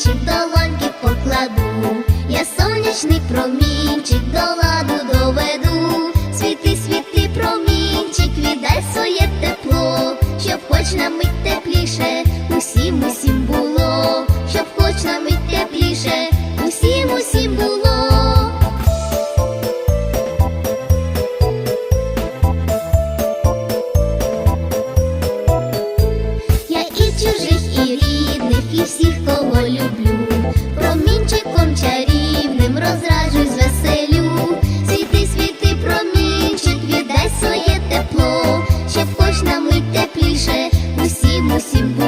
камінчик долоньки покладу, я сонячний промінчик до ладу доведу, світи, світи, промінчик, віддай своє тепло, щоб хоч на мить тепліше, усім, усім було, щоб хоч на мить тепліше, усім, усім було. Я і рідних, і всіх, кого люблю, промінчиком чарівним розраджуй веселю, світи, світи, промінчик, віддай своє тепло, щоб хоч на мить тепліше, усім, усім.